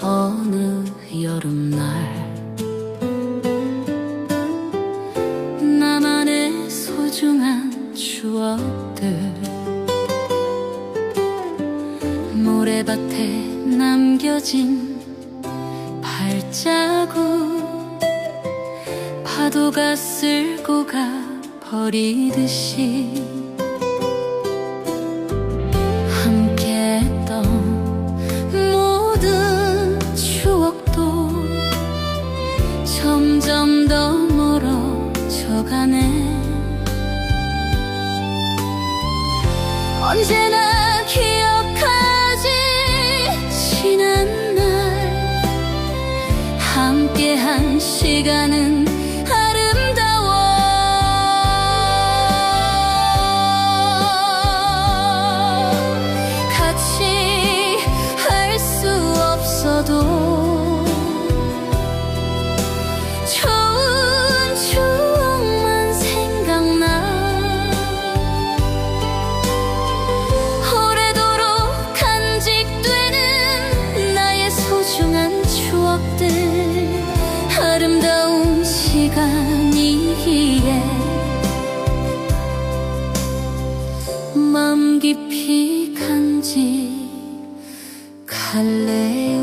어느 여름날 나만의 소중한 추억들 모래밭에 남겨진 발자국 파도가 쓸고 가 버리듯이 언제나 기억하지 지난 날. 함께한 시간은 아름다워. 같이 할 수 없어도 아름다운 시간이기에 맘 깊이 간직할래